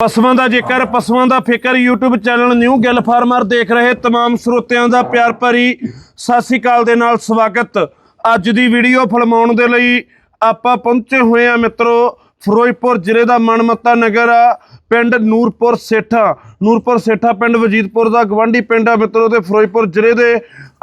ਪਸ਼ੂਆਂ ਦਾ ਜੇਕਰ ਪਸ਼ੂਆਂ ਦਾ ਫਿਕਰ YouTube channel new Gill farmer ਦੇਖ ਰਹੇ तमाम ਸਰੋਤਿਆਂ ਦਾ ਪਿਆਰ ਭਰੀ ਸਤਿ ਸ੍ਰੀ ਅਕਾਲ ਦੇ ਨਾਲ ਸਵਾਗਤ ਅੱਜ ਦੀ ਵੀਡੀਓ ਫਿਲਮਾਉਣ ਦੇ ਲਈ ਆਪਾਂ ਪਹੁੰਚੇ ਹੋਏ ਆ ਮਿੱਤਰੋ ਫਿਰੋਜ਼ਪੁਰ ਜ਼ਿਲ੍ਹੇ ਦਾ ਮਨਮੱਤਾ ਨਗਰ ਆ ਪਿੰਡ ਨੂਰਪੁਰ ਸੇਠਾ ਨੂਰਪੁਰ ਸੇਠਾ ਪਿੰਡ ਵਜੀਦਪੁਰ ਦਾ ਗਵਾਂਢੀ ਪਿੰਡ ਆ ਮਿੱਤਰੋ ਤੇ ਫਿਰੋਜ਼ਪੁਰ ਜ਼ਿਲ੍ਹੇ ਦੇ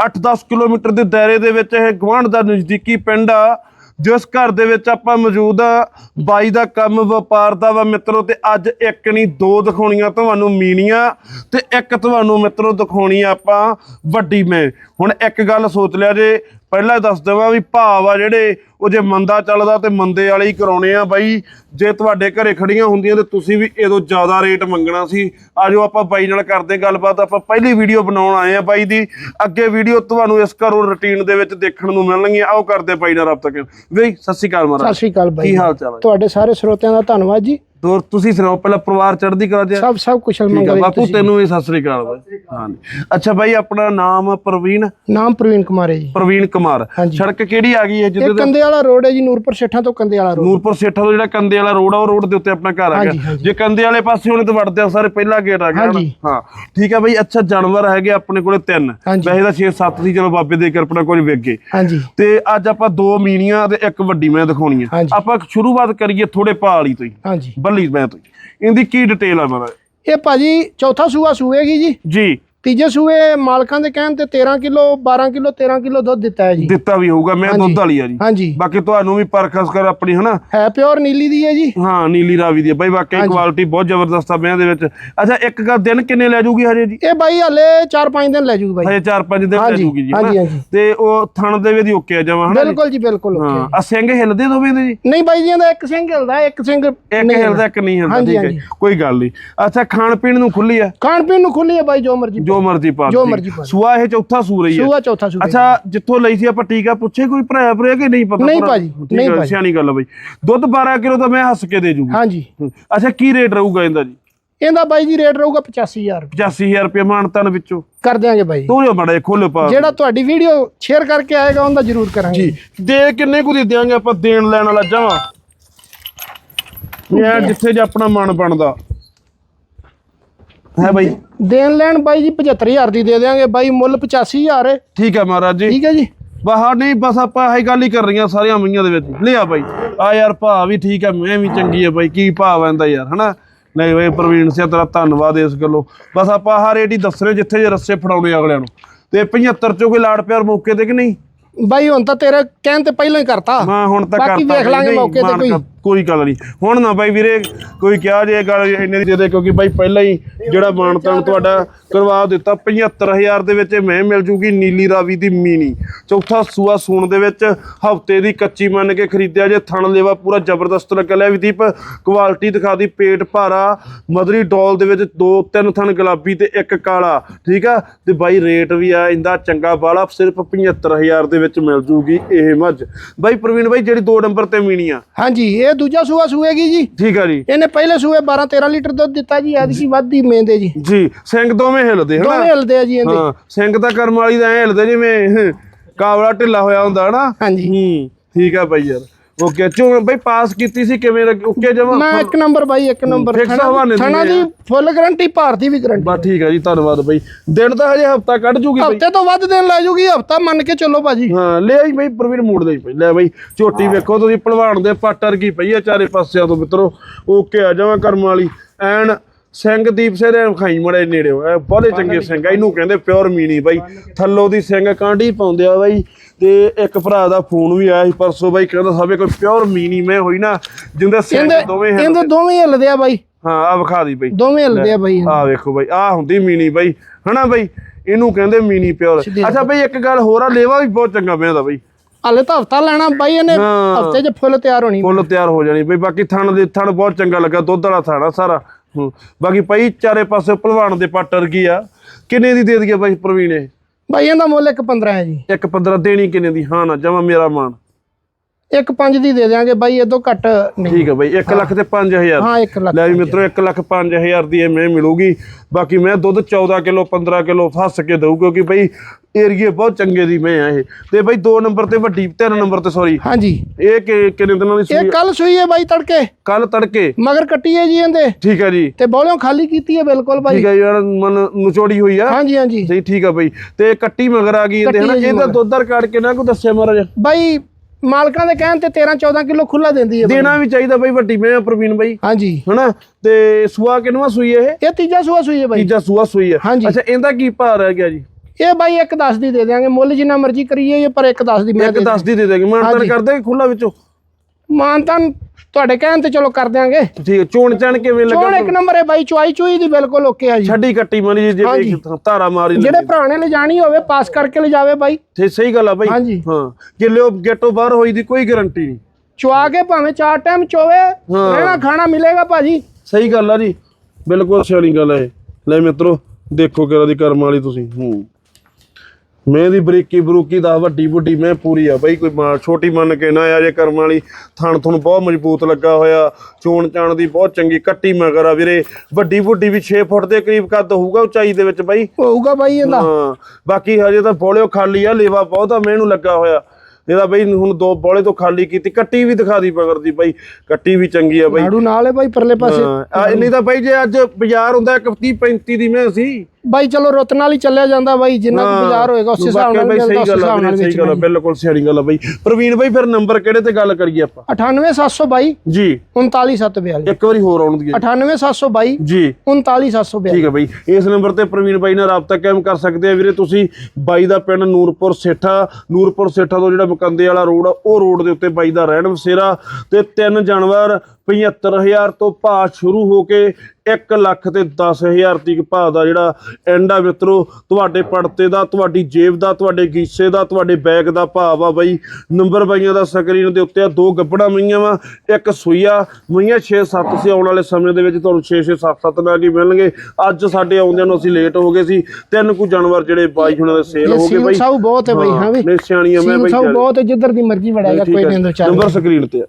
8-10 ਕਿਲੋਮੀਟਰ ਦੇ ਦਾਇਰੇ ਦੇ ਵਿੱਚ ਇਹ ਗਵਾਂਢ ਦਾ ਨਜ਼ਦੀਕੀ ਪਿੰਡ ਆ ਜਿਸ ਘਰ ਦੇ ਵਿੱਚ ਆਪਾਂ ਮੌਜੂਦ ਆ, ਬਾਈ ਦਾ ਕੰਮ, ਵਪਾਰ ਦਾ ਵਾ ਮਿੱਤਰੋ, ਤੇ ਅੱਜ ਇੱਕ ਨਹੀਂ, ਦੋ ਦਿਖਾਉਣੀਆਂ ਤੁਹਾਨੂੰ ਮੀਣੀਆਂ, ਤੇ ਇੱਕ ਤੁਹਾਨੂੰ ਮਿੱਤਰੋ ਦਿਖਾਉਣੀ ਆਪਾਂ ਵੱਡੀ ਮੈਂ। ਹੁਣ ਇੱਕ ਗੱਲ ਸੋਚ ਲਿਆ ਜੇ ਪਹਿਲਾਂ ਹੀ ਦੱਸ ਦੇਵਾਂ ਵੀ ਭਾਵ ਆ ਜਿਹੜੇ ਉਹ ਜੇ ਮੰਦਾ ਚੱਲਦਾ ਤੇ ਮੰਦੇ ਵਾਲੇ ਹੀ ਕਰਾਉਣੇ ਆ ਬਾਈ। ਜੇ ਤੁਹਾਡੇ ਘਰੇ ਖੜੀਆਂ ਹੁੰਦੀਆਂ ਤੇ ਤੁਸੀਂ ਵੀ ਇਹਦੋਂ ਜ਼ਿਆਦਾ ਰੇਟ ਮੰਗਣਾ ਸੀ। ਆ ਜੋ ਆਪਾਂ ਬਾਈ ਨਾਲ ਕਰਦੇ ਗੱਲਬਾਤ। ਆਪਾਂ ਪਹਿਲੀ ਵੀਡੀਓ ਬਣਾਉਣ ਆਏ ਆ ਬਾਈ ਦੀ। ਅੱਗੇ ਵੀਡੀਓ ਤੁਹਾਨੂੰ ਇਸ ਘਰੋਂ ਰੁਟੀਨ ਦੇ ਵਿੱਚ ਦੇਖਣ ਨੂੰ ਮਿਲਣਗੀਆਂ। ਆਓ ਕਰਦੇ ਬਾਈ ਨਾਲ ਰੱਬ ਤੱਕ ਬਈ ਸਤਿ ਸ਼੍ਰੀ ਅਕਾਲ ਮਹਾਰਾਜ। ਸਤਿ ਸ਼੍ਰੀ ਅਕਾਲ ਬਾਈ ਕੀ ਹਾਲ ਚਾਲ ਤੁਹਾਡੇ ਸਾਰੇ ਸਰੋਤਿਆਂ ਦਾ ਧੰਨਵਾਦ ਜੀ। ਦੋਰ ਤੁਸੀਂ ਸੁਣਾਓ ਪਹਿਲਾਂ ਪਰਿਵਾਰ ਚੜ੍ਹਦੀ ਕਲਾ ਜੀ ਸਭ ਸਭ ਕੁਸ਼ਲ ਠੀਕ ਆ ਮੰਗਲ ਬਾਪੂ। ਤੈਨੂੰ ਵੀ ਸਤਿ ਸ੍ਰੀ ਅਕਾਲ ਬਾਈ। ਹਾਂਜੀ। ਅੱਛਾ ਬਾਈ ਆਪਣਾ ਨਾਮ ਪ੍ਰਵੀਨ? ਨਾਮ ਪ੍ਰਵੀਨ ਕੁਮਾਰ ਹੈ ਜੀ। ਪ੍ਰਵੀਨ ਕੁਮਾਰ। ਹਾਂਜੀ। ਸੜਕ ਕਿਹੜੀ ਆ ਗਈ ਹੈ ਇਹ ਜਿੱਦੇ ਕੰਦੇ ਵਾਲਾ ਰੋਡ ਹੈ ਜੀ ਨੂਰਪੁਰ ਸੇਠਾਂ ਤੋਂ ਕੰਦੇ ਵਾਲਾ ਰੋਡ। ਨੂਰਪੁਰ ਸੇਠਾ ਤੋਂ ਜਿਹੜਾ ਕੰਦੇ ਵਾਲਾ ਰੋਡ ਆ ਉਹ ਰੋਡ ਦੇ ਉੱਤੇ ਆਪਣਾ ਘਰ ਆ ਹਾਂਜੀ, ਗਿਆ। ਹਾਂਜੀ। ਜੇ ਕੰਦੇ ਵਾਲੇ ਪਾਸੇ ਹੋਣੇ ਤਾਂ ਵੜਦੇ ਆ ਸਾਰੇ ਪਹਿਲਾ ਗੇਟ ਆ ਗਿਆ ਨਾ। ਹਾਂਜੀ। ਹਾਂ। ਠੀਕ ਆ ਬਈ ਅੱਛਾ ਜਾਨਵਰ ਹੈਗੇ ਆਪਣੇ ਕੋਲੇ ਤਿੰਨ। ਹਾਂਜੀ। ਵੈਸੇ ਤਾਂ 6-7 ਸੀ ਚਲੋ ਬਾਬੇ ਦੇ ਕਿਰਪਾ ਕੋਈ ਵਿਕ ਗਏ ਹਾਂਜੀ। ਤੇ ਅੱਜ ਆਪਾਂ ਦੋ ਮੀਨੀਆਂ ਤੇ ਇੱਕ ਵੱਡੀ ਮੈਂ ਦਿਖਾਉਣੀ ਆ। ਹਾਂਜੀ। ਆਪਾਂ ਸ਼ੁਰੂਆਤ ਕਰੀਏ ਥੋੜੇ ਭਾਲੀ ਤੋਂ ਹੀ। ਹਾਂਜੀ। ਬੱਲੀ ਮੈਂ ਤੋਂ ਹੀ ਇਹਦੀ ਕੀ ਡਿਟੇਲ ਆ ਮਾਰਾ ਇਹ ਭਾਜੀ ਚੌਥਾ ਸੂਆ ਸੂਏਗੀ ਜੀ। ਜੀ। ਤੀਜੇ ਸੂਏ ਮਾਲਕਾਂ ਦੇ ਕਹਿਣ ਤੇ 13 ਕਿਲੋ 12 ਕਿਲੋ 13 ਕਿਲੋ ਦੁੱਧ ਦਿੱਤਾ ਹੈ ਜੀ। ਦਿੱਤਾ ਵੀ ਹੋਊਗਾ ਮੈਂ ਦੁੱਧ ਵਾਲੀ ਆ ਜੀ। ਹਾਂਜੀ। ਬਾਕੀ ਤੁਹਾਨੂੰ ਵੀ ਪਰਖਸ ਕਰ ਆਪਣੀ ਹਨਾ? ਹੈ ਪਿਓਰ ਨੀਲੀ ਦੀ ਹੈ ਜੀ। ਹਾਂ ਨੀਲੀ ਰਾਵੀ ਦੀ ਆ। ਬਈ ਵਾਕਈ। ਕੁਆਲਿਟੀ ਬਹੁਤ ਜ਼ਬਰਦਸਤ ਆ ਮੈਂ ਦੇ ਵਿੱਚ। ਅੱਛਾ ਇੱਕ ਗੱਲ ਦਿਨ ਕਿੰਨੇ ਲੈ ਜੂਗੀ ਹਜੇ ਜੀ? ਇਹ ਬਾਈ ਹਲੇ 4-5 ਦਿਨ ਲੈ ਜੂਗੀ ਬਾਈ। ਹਜੇ 4-5 ਦਿਨ ਲੈ ਜੂਗੀ ਜੀ ਹਾਂਜੀ? ਹਾਂਜੀ। ਤੇ ਉਹ ਥਣ ਦੇ ਵੀ ਦੀ ਓਕੇ ਆ ਜਮਾ ਹਨਾ? ਬਿਲਕੁਲ ਜੀ ਬਿਲਕੁਲ okay ਹਾਂ ਆ ਸਿੰਘ ਹਿਲਦੇ ਦੋਵੇਂ ਦੇ ਜੀ? ਨਹੀਂ ਬਾਈ ਜੀ ਇਹਦਾ ਇੱਕ ਸਿੰਘ ਹਿਲਦਾ ਇੱਕ ਸਿੰਘ ਇੱਕ ਹਿਲਦਾ ਇੱਕ ਨਹੀਂ ਹਿਲਦਾ ਠੀਕ ਹੈ। ਕੋਈ ਗੱਲ ਨਹੀਂ। ਅੱਛਾ ਖਾਣ ਪੀਣ ਨੂੰ ਖੁੱਲੀ ਆ? ਖਾਣ ਪੀਣ ਨੂੰ ਖੁੱਲੀ ਹੈ ਬਾਈ ਜੋ ਮਰਜ਼ੀ ਜੋ ਮਰਜ਼ੀ ਪਾ ਜੋ। ਮਰਜ਼ੀ ਪਾ ਦਿਓ। ਸੂਆ ਇਹ ਚੌਥਾ ਸੂ ਰਹੀ ਹੈ। ਸੂਆ ਚੌਥਾ ਸੂਆ ਅੱਛਾ ਜਿੱਥੋਂ ਲਈ ਸੀ ਆਪਾਂ ਟੀਕਾ ਪੁੱਛੇ ਕੋਈ ਭਰਾਇਆ ਭਰਿਆ ਕਿ ਨਹੀਂ ਪਤਾ? ਨਹੀਂ? ਭਾਜੀ, ਨਹੀਂ ਭਾਜੀ। ਸਿਆਣੀ ਗੱਲ ਬਈ। ਦੁੱਧ 12 ਕਿਲੋ ਤਾਂ ਮੈਂ ਹੱਸ ਕੇ ਦੇ ਜੂਗੀ। ਹਾਂਜੀ। ਅੱਛਾ ਕੀ ਰੇਟ ਰਹੂਗਾ ਇਹਦਾ ਜੀ? ਇਹਦਾ ਬਾਈ ਜੀ ਰੇਟ ਰਹੂਗਾ 85000 85000 ਰੁਪਏ। ਮਾਨਤਨ ਵਿੱਚੋਂ। ਕਰ ਦਿਆਂਗੇ ਬਾਈ। ਤੂੰ ਜੋ ਬੜਾ ਖੋਲ ਪਾ। ਜਿਹੜਾ ਤੁਹਾਡੀ ਵੀਡੀਓ ਸ਼ੇਅਰ ਕਰਕੇ ਆਏਗਾ ਉਹਦਾ ਜ਼ਰੂਰ ਕਰਾਂਗੇ। ਜੀ ਦੇ ਕਿੰਨੇ ਕੁ ਦੀ ਦਿਆਂਗੇ ਆਪਾਂ ਦੇਣ ਲੈਣ ਵਾਲਾ ਜਾਵਾਂ? ਯਾਰ ਜਿੱਥੇ ਜੇ ਆਪਣਾ ਮਨ ਬਣਦਾ। ਹੈ ਬਾਈ? ਦੇਣ ਲੈਣ ਬਾਈ ਜੀ 75000 ਦੀ ਦੇ ਦਿਆਂਗੇ ਬਾਈ ਮੁੱਲ 85000 ਹੈ ਠੀਕ ਹੈ ਮਹਾਰਾਜ ਜੀ। ਠੀਕ ਹੈ ਜੀ। ਬਾਹਰ ਨਹੀਂ ਬਸ ਆਪਾਂ ਆਹੀ ਗੱਲ ਹੀ ਕਰ ਰਹੀਆਂ ਸਾਰੀਆਂ ਮਈਆਂ ਦੇ ਵਿੱਚ। ਲਿਆ ਬਾਈ। ਆ ਯਾਰ ਭਾ ਵੀ ਠੀਕ ਹੈ ਮੈਂ ਵੀ ਚੰਗੀ ਹੈ ਬਾਈ ਕੀ ਭਾਅ ਆਂਦਾ ਯਾਰ ਹਨਾ? ਨਹੀਂ ਬਾਈ ਪ੍ਰਵੀਨ ਸਿੰਘ ਤੇਰਾ ਧੰਨਵਾਦ ਇਸ ਗੱਲੋਂ। ਬਸ ਆਪਾਂ ਆਹ ਰੇਟ ਹੀ ਦੱਸ ਰਹੇ ਜਿੱਥੇ ਜੇ ਰੱਸੇ ਫੜਾਉਣੇ ਅਗਲਿਆਂ ਨੂੰ। ਤੇ 75 ਚੋਂ ਕੋਈ ਲਾੜ ਪਿਆਰ ਮੌਕੇ ਤੇ ਕਿ ਨਹੀਂ? ਬਾਈ ਹੁਣ ਤਾਂ ਤੇਰੇ ਕਹਿਣ ਤੇ ਪਹਿਲਾਂ ਹੀ ਕਰਤਾ। ਹਾਂ ਹੁਣ ਤਾਂ ਬਾਕੀ ਕਰਤਾ ਵੇਖ ਲਾਂਗੇ ਮੌਕੇ ਤੇ ਕੋਈ। ਕੋਈ ਗੱਲ ਨਹੀਂ। ਹੁਣ ਨਾ ਬਾਈ ਵੀਰੇ, ਕੋਈ ਕਿਹਾ ਜੇ ਗੱਲ ਇੰਨੇ ਦੀ ਦੇ ਦੇ, ਕਿਉਂਕਿ ਬਾਈ ਪਹਿਲਾਂ ਹੀ ਜਿਹੜਾ ਮਾਨਤਾਨ ਤੁਹਾਡਾ ਕਰਵਾ ਦਿੱਤਾ 75000 ਦੇ ਵਿੱਚ ਮੈਂ ਮਿਲ ਜੂਗੀ, ਨੀਲੀ ਰਾਵੀ ਦੀ ਮੀਨੀ ਚੌਥਾ ਸੂਆ ਸੂਣ ਦੇ ਵਿੱਚ ਹਫ਼ਤੇ ਦੀ ਕੱਚੀ ਮੰਨ ਕੇ ਖਰੀਦਿਆ ਜੇ, ਥਣ ਲੇਵਾ ਪੂਰਾ ਜ਼ਬਰਦਸਤ ਲੱਗ ਲਿਆ ਵੀ ਦੀਪ ਕੁਆਲਿਟੀ ਦਿਖਾ ਦੀ, ਪੇਟ ਭਾਰਾ ਮਦਰੀ ਡੋਲ ਦੇ ਵਿੱਚ ਦੋ, ਤਿੰਨ ਥਣ ਗੁਲਾਬੀ ਤੇ ਇੱਕ ਕਾਲਾ, ਠੀਕ ਆ? ਤੇ ਬਾਈ ਰੇਟ ਵੀ ਆ, ਇੰਦਾ ਚੰਗਾ ਵਾਲਾ, ਸਿਰਫ 75000 ਦੇ ਵਿੱਚ ਮਿਲ ਜੂਗੀ ਇਹ ਮੱਝ। ਬਾਈ ਪ੍ਰਵੀਨ ਬਾਈ, ਜਿਹੜੀ ਦੋ ਨੰਬਰ ਤੇ ਮੀਨੀ ਆ। ਹਾਂਜੀ, ਇਹ ਦੂਜਾ ਸੂਆ ਸੂਏਗੀ ਜੀ। ਠੀਕ ਆ ਜੀ। ਇਹਨੇ ਪਹਿਲੇ ਸੂਏ 12 13 ਲੀਟਰ ਦੁੱਧ ਦਿੱਤਾ ਜੀ ਐਤਕੀ ਵੱਧਦੀ ਮੇਂਦੇ ਜੀ। ਜੀ ਸਿੰਘ ਦੋਵੇਂ ਹਿਲਦੇ ਹਨਾ? ਦੋਵੇਂ ਹਿਲਦੇ ਆ ਜੀ ਇਹਦੇ। ਹਾਂ ਸਿੰਘ ਤਾਂ ਕਰਮ ਵਾਲੀ ਦਾ ਐ ਹਿਲਦੇ ਜਿਵੇਂ ਕਾਵਲਾ ਢਿੱਲਾ ਹੋਇਆ ਹੁੰਦਾ ਹਨਾ? ਹਾਂਜੀ। ਹੂੰ ਠੀਕ ਆ ਬਾਈ ਯਾਰ। ਓਕੇ ਚੋ ਬਈ ਪਾਸ ਕੀਤੀ ਸੀ ਕਿਵੇਂ ਲੱਗੀ? ਓਕੇ ਜਮਾ? ਮੈਂ ਇੱਕ ਨੰਬਰ ਬਾਈ ਇੱਕ ਨੰਬਰ Fix ਹਵਾਨੇ ਦੀ ਥਣਾ ਦੀ ਹੈ। ਫੁੱਲ ਗਾਰੰਟੀ ਭਾਰਤੀ ਵੀ ਗਾਰੰਟੀ ਬਸ ਠੀਕ ਆ ਜੀ ਧੰਨਵਾਦ ਬਾਈ। ਦਿਨ ਤਾਂ ਹਜੇ ਹਫਤਾ ਕੱਢ ਜੂਗੀ ਬਾਈ। ਹਫ਼ਤੇ ਤੋਂ ਵੱਧ ਦਿਨ ਲੈ ਜੂਗੀ ਹਫਤਾ ਮੰਨ ਕੇ ਚੱਲੋ ਭਾਜੀ। ਹਾਂ ਲੈ ਆਈ ਬਈ ਪ੍ਰਵੀਨ ਮੂਡ ਦੇ ਪਈ ਲੈ ਬਈ ਝੋਟੀ ਵੇਖੋ ਤੁਸੀਂ ਭਲਵਾਨ ਦੇ ਪੱਟਰ ਕੀ ਪਈ ਆ ਚਾਰੇ ਪਾਸਿਆਂ ਤੋਂ ਮਿੱਤਰੋ। ਓਕੇ ਆ ਜਾਵਾਂ ਕਰਮ ਵਾਲੀ। ਐਨ ਸਿੰਘ ਦੀਪ ਸੇ ਦੇ ਖਾਈ ਮੜੇ ਨੇੜੇ। ਐ ਬੜੇ ਚੰਗੇ ਸਿੰਘ ਆ ਇਹਨੂੰ ਕਹਿੰਦੇ ਪਿਓਰ ਮੀਣੀ ਬਾਈ। ਥੱਲੋਂ ਦੀ ਸਿੰਘ ਕਾਂਢੀ ਪਾਉਂਦੇ ਆ ਬਾਈ ਤੇ ਇੱਕ ਭਰਾ ਦਾ ਫੋਨ ਵੀ ਆਇਆ ਸੀ ਪਰਸੋਂ ਬਾਈ ਕਹਿੰਦਾ ਸਾਬੇ ਕੋਈ ਪਿਓਰ ਮੀਣੀ ਮੈਂ ਹੋਈ ਨਾ ਜਿੰਦੇ ਸਿੰਘ ਦੋਵੇਂ। ਇਹਦੇ ਦੋਵੇਂ ਹਿਲਦੇ ਆ ਬਾਈ। ਹਾਂ ਆ ਵਿਖਾ ਦੀ ਬਾਈ। ਦੋਵੇਂ ਹਿਲਦੇ ਆ ਬਾਈ ਆ ਵੇਖੋ ਬਾਈ ਆ ਹੁੰਦੀ ਮੀਣੀ ਬਾਈ। ਹਨਾ ਬਾਈ? ਇਹਨੂੰ ਕਹਿੰਦੇ ਮੀਣੀ ਪਿਓਰ ਅੱਛਾ ਬਾਈ ਇੱਕ ਗੱਲ ਹੋਰ ਆ ਲੇਵਾ ਵੀ ਬਹੁਤ ਚੰਗਾ ਪਿਆ ਦਾ ਬਾਈ। ਹਾਲੇ ਤਾਂ ਹਫਤਾ ਲੈਣਾ ਬਾਈ ਇਹਨੇ। ਹਫ਼ਤੇ 'ਚ ਫੁੱਲ ਤਿਆਰ ਹੋਣੀ। ਫੁੱਲ ਤਿਆਰ ਹੋ ਜਾਣੀ ਬਈ ਬਾਕੀ ਥਣ ਦੇ ਥਣ ਬਹੁਤ ਚੰਗਾ ਲੱਗਾ ਦੁੱਧ ਵਾਲਾ ਥਾਣਾ ਸਾਰਾ। ਬਾਕੀ ਪਈ ਚਾਰੇ ਪਾਸੇ ਭਲਵਾਨ ਦੇ ਪੱਟ ਵਰਗੀ ਆ। ਕਿੰਨੇ ਦੀ ਦੇ ਦਈਏ ਬਾਈ ਪ੍ਰਵੀਨ ਇਹ? ਬਾਈ ਇਹਦਾ ਮੁੱਲ ਇੱਕ 15 ਹੈ ਜੀ। ਇੱਕ 15 ਦੇਣੀ ਕਿੰਨੇ ਦੀ? ਹਾਂ ਨਾ ਜਮਾ ਮੇਰਾ ਮਾਨ ਇੱਕ ਪੰਜ ਦੀ ਦੇ ਦਿਆਂਗੇ ਬਾਈ ਇਹ ਤੋਂ ਘੱਟ ਨਹੀਂ। ਠੀਕ ਹੈ ਬਾਈ 1 ਲੱਖ ਤੇ 5000 ਹਾਂ 1 ਲੱਖ ਲੈ ਵੀ ਮਿੱਤਰੋ 1 ਲੱਖ 5000 ਦੀ ਇਹ ਮੈਂ ਮਿਲੂਗੀ। ਬਾਕੀ ਮੈਂ ਦੁੱਧ 14 ਕਿਲੋ 15 ਕਿਲੋ ਫਸ ਕੇ ਦਊ ਕਿਉਂਕਿ ਬਈ ਏਰੀਏ ਬਹੁਤ ਚੰਗੇ ਦੀ ਮੈਂ ਆ ਇਹ। ਤੇ ਬਈ 2 ਨੰਬਰ ਤੇ ਵੱਡੀ 3 ਨੰਬਰ ਤੇ ਸੌਰੀ ਹਾਂਜੀ। ਇਹ ਕਿ- ਕਿੰਨੇ ਦਿਨਾਂ ਦੀ ਇਹ ਸੂਈ ਕੱਲ ਸੂਈ ਹੈ ਬਾਈ ਤੜਕੇ। ਕੱਲ ਤੜਕੇ। ਮਗਰ ਕੱਟੀ ਹੈ ਜੀ ਇਹਦੇ। ਠੀਕ ਹੈ ਜੀ। ਤੇ ਬੋਲਿਓ ਖਾਲੀ ਕੀਤੀ ਹੈ ਬਿਲਕੁਲ ਬਾਈ। ਠੀਕ ਹੈ ਯਾਰ ਮਨ ਨਚੋੜੀ ਹੋਈ ਆ। ਹਾਂਜੀ ਹਾਂਜੀ। ਸਹੀ ਠੀਕ ਆ ਬਈ। ਤੇ ਕੱਟੀ ਮਗਰ ਆ ਗਈ ਇਹਦੇ ਹਨਾ? ਹੈ ਇਹਦਾ। ਦੁੱਧ ਦਰ ਕਾੜ ਕੇ ਨਾ ਕੋ ਦੱਸਿਆ ਮਹਾਰਾਜ? ਬਾਈ ਮਾਲਕਾਂ ਦੇ ਕਹਿਣ ਤੇ 13 14 ਕਿਲੋ ਖੁੱਲਾ ਦਿੰਦੀ ਹੈ। ਦੇਣਾ ਵੀ ਚਾਹੀਦਾ ਬਈ ਵੱਡੀ ਮੈਂ ਪ੍ਰਵੀਨ ਬਈ। ਹਾਂਜੀ। ਹਨਾ? ਤੇ ਸੂਆ ਕਿਨਵਾ ਸੂਈ ਇਹ? ਇਹ ਤੀਜਾ ਸੂਆ ਸੂਈ ਹੈ ਬਾਈ। ਤੀਜਾ ਸੂਆ ਸੂਈ ਹੈ। ਹਾਂਜੀ। ਅੱਛਾ ਇਹਦਾ ਕੀ ਭਾਅ ਰਹਿ ਗਿਆ ਜੀ? ਇਹ ਬਾਈ ਇੱਕ 10 ਦੀ ਦੇ ਦਿਆਂਗੇ। ਮੁੱਲ ਜਿੰਨਾ ਮਰਜ਼ੀ ਕਰੀਏ ਇਹ ਪਰ ਇੱਕ 10 ਦੀ ਮੈਂ ਇੱਕ 10 ਦੀ ਦੇ ਦੇਗੇ ਮਾਨਤਨ ਹਾਂਜੀ। ਕਰਦੇ ਖੁੱਲਾ ਵਿੱਚੋਂ? ਮਾਨਤਨ ਤੁਹਾਡੇ ਕਹਿਣ ਤੇ ਚਲੋ ਕਰ ਦਿਆਂਗੇ। ਠੀਕ ਹੈ ਚੋਣ ਚਣ ਕਿਵੇਂ ਚੋਣ ਲੱਗਾ ਇੱਕ ਨੰਬਰ ਹੈ ਬਾਈ ਚੁਆਈ ਚੁਈ ਦੀ ਬਿਲਕੁਲ ਓਕੇ ਆ ਜੀ। ਛੱਡੀ ਕੱਟੀ ਮਾਰੀ ਜੇ ਹਾਂਜੀ। ਧਾਰਾ ਮਾਰੀ ਜਿਹੜੇ ਭਰਾ ਨੇ ਲਿਜਾਣੀ ਹੋਵੇ ਪਾਸ ਕਰਕੇ ਲਿਜਾਵੇ ਬਾਈ। ਤੇ ਸਹੀ ਗੱਲ ਆ ਬਈ। ਹਾਂਜੀ। ਹਾਂ। ਕਿੱਲਿਓ ਗੇਟੋ ਬਾਹਰ ਹੋਈ ਦੀ ਕੋਈ ਗਾਰੰਟੀ ਨਹੀਂ। ਚੁਆ ਕੇ ਭਾਵੇਂ ਚਾਰ ਟਾਈਮ ਚੋਵੇ। ਰਹਿਣਾ ਖਾਣਾ ਮਿਲੇਗਾ ਭਾਜੀ। ਸਹੀ ਗੱਲ ਆ ਜੀ। ਬਿਲਕੁਲ ਸਿਆਣੀ ਗੱਲ ਹੈ ਲੈ ਮਿੱਤਰੋ ਦੇਖੋ ਕਿਹੜਾ ਦੀ ਕਰਮ ਵਾਲੀ ਤੁਸੀਂ। ਹੂੰ। ਮੈਂ ਦੀ ਬਰੀਕੀ ਬਰੂਕੀ ਦਾ ਵੱਡੀ ਵੱਡੀ ਮੈਂ ਪੂਰੀ ਆ ਬਈ ਕੋਈ ਛੋਟੀ ਮੰਨ ਕੇ ਨਾ ਆ ਜੇ ਕਰਮ ਵਾਲੀ। ਥਣ ਤੁਹਾਨੂੰ ਬਹੁਤ ਮਜ਼ਬੂਤ ਲੱਗਾ ਹੋਇਆ ਚੋਣ ਚਾਣ ਦੀ ਬਹੁਤ ਚੰਗੀ ਕੱਟੀ ਮਗਰ ਆ ਵੀਰੇ। ਵੱਡੀ ਵੱਡੀ ਵੀ 6 ਫੁੱਟ ਦੇ ਕਰੀਬ ਕੱਦ ਹੋਊਗਾ ਉਚਾਈ ਦੇ ਵਿੱਚ ਬਈ। ਹੋਊਗਾ ਬਾਈ ਇਹਦਾ। ਹਾਂ ਬਾਕੀ ਹਜੇ ਤਾਂ ਬੋਲਿਓ ਖਾਲੀ ਆ ਲੇਵਾ ਬਹੁਤਾ ਮੈਨੂੰ ਲੱਗਾ ਹੋਇਆ। ਇਹਦਾ ਬਈ ਹੁਣ ਦੋ ਬੋਲੇ ਤੋਂ ਖਾਲੀ ਕੀਤੀ ਕੱਟੀ ਵੀ ਦਿਖਾ ਦੀ ਮਗਰ ਦੀ ਬਈ। ਕੱਟੀ ਵੀ ਚੰਗੀ ਆ ਬਈ। ਨਾੜੂ ਨਾਲ ਹੈ ਬਾਈ ਪਰਲੇ ਪਾਸੇ। ਹਾਂ ਆ ਇੰਨੀ ਤਾਂ ਬਾਈ ਜੇ ਅੱਜ ਬਾਜ਼ਾਰ ਹੁੰਦਾ ਇੱਕ 30 35 ਦੀ ਮੈਂ ਸੀ। ਬਾਈ ਚਲੋ ਰੁੱਤ ਨਾਲ ਹੀ ਚੱਲਿਆ ਜਾਂਦਾ ਬਾਈ ਜਿੰਨਾ ਕੁ ਬਾਜ਼ਾਰ ਹੋਏਗਾ ਉਸੇ ਹਿਸਾਬ ਨਾਲ ਮਿਲਦਾ ਸਹੀ ਉਸੇ ਹਿਸਾਬ ਨਾਲ ਸਹੀ ਗੱਲ ਬਿਲਕੁਲ ਸਿਆਣੀ ਗੱਲ ਆ ਬਈ। ਪ੍ਰਵੀਨ ਬਈ ਫਿਰ ਨੰਬਰ ਕਿਹੜੇ ਤੇ ਗੱਲ ਕਰੀਏ ਆਪਾਂ? 98722 ਜੀ। 39742 ਇੱਕ ਵਾਰੀ ਹੋਰ ਆਉਣ ਦੀ 98722 ਜੀ। 39742 ਠੀਕ ਹੈ ਬਈ। ਇਸ ਨੰਬਰ ਤੇ ਪ੍ਰਵੀਨ ਬਾਈ ਨਾਲ ਰਾਬਤਾ ਕਾਇਮ ਕਰ ਸਕਦੇ ਆ ਵੀਰੇ। ਤੁਸੀਂ ਬਾਈ ਦਾ ਪਿੰਡ ਨੂਰਪੁਰ ਸੇਠਾ ਨੂਰਪੁਰ ਸੇਠਾ ਤੋਂ ਜਿਹੜਾ ਮਕੰਦੇ ਵਾਲਾ ਰੋਡ ਆ ਉਹ ਰੋਡ ਦੇ ਉੱਤੇ ਬਾਈ ਦਾ ਰਹਿਣ ਵਸੇਰਾ ਤੇ ਤਿੰਨ ਜਾਨਵਰ 75000 ਤੋਂ ਭਾਅ ਸ਼ੁਰੂ ਹੋ ਕੇ 1 ਲੱਖ ਤੇ 10000 ਤੱਕ ਭਾਅ ਦਾ ਜਿਹੜਾ ਐਂਡ ਮਿੱਤਰੋ ਤੁਹਾਡੇ ਪੜਤੇ ਦਾ ਤੁਹਾਡੀ ਜੇਬ ਦਾ ਤੁਹਾਡੇ ਗੀਸੇ ਦਾ ਤੁਹਾਡੇ ਬੈਗ ਦਾ ਭਾਅ ਆ ਬਾਈ। ਨੰਬਰ ਬਾਈਆਂ ਦਾ ਸਕਰੀਨ ਦੇ ਉੱਤੇ ਆ ਦੋ ਗੱਬੜਾ ਮਈਆਂ ਵਾ ਇੱਕ ਸੂਈਆ ਮਈਆਂ 6-7 ਸੀ ਆਉਣ ਵਾਲੇ ਸਮੇਂ ਦੇ ਵਿੱਚ ਤੁਹਾਨੂੰ 6-6 7-7 ਨਾਲ ਹੀ ਮਿਲਣਗੇ। ਅੱਜ ਸਾਡੇ ਆਉਂਦਿਆਂ ਨੂੰ ਅਸੀਂ ਲੇਟ ਹੋ ਗਏ ਸੀ ਤਿੰਨ ਕੁ ਜਾਨਵਰ ਜਿਹੜੇ ਬਾਈ ਹੁਣਾਂ ਦੇ ਸੇਲ ਹੋ ਗਏ ਬਾਈ। ਸਾਹਿਬ ਬਹੁਤ ਹੈ ਬਾਈ ਹਾਂ ਵੀ। ਸਿਆਣੀਆਂ ਮੈਂ ਬਾਈ ਜਾਣੀ। ਬਹੁਤ ਹੈ ਜਿੱਧਰ ਦੀ ਮਰਜ਼ੀ ਠੀਕ ਕੋਈ। ਨਹੀਂ ਦੋ ਚਾਰ ਨੰਬਰ ਸਕਰੀਨ ਤੇ ਆ।